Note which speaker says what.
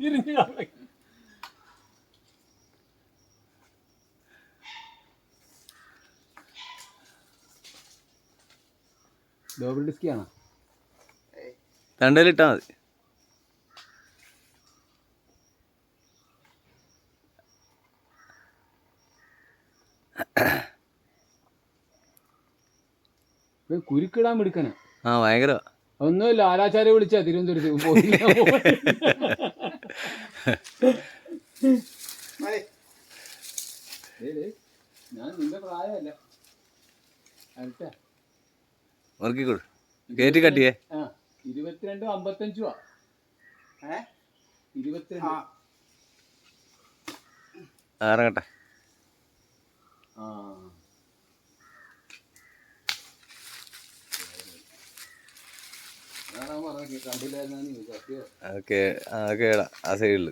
Speaker 1: തിരിഞ്ഞ്.
Speaker 2: ഡബിൾ ഡിസ്കി ആണോ?
Speaker 3: രണ്ടേലിട്ടാ മതി.
Speaker 2: കുരുക്കിടാൻ മിടുക്കനാ.
Speaker 3: ആ ഭയങ്കര
Speaker 2: ഒന്നുമില്ല ആരാചാര്യ വിളിച്ചാ തിരുവനന്തപുരത്ത്. പോയില്ല. ഞാൻ നിന്റെ പ്രായമല്ല. അടുത്ത.
Speaker 3: മുറുക്കിക്കൊടു കയറ്റി കട്ടിയേ.
Speaker 2: ആ ഇരുപത്തിരണ്ടും അമ്പത്തഞ്ചുവാ ഏ? ഇരുപത്തിരണ്ട്.
Speaker 3: ഇറങ്ങട്ടെ.
Speaker 2: ആ.
Speaker 3: അതൊക്കെ അതൊക്കെ ആ സൈഡിൽ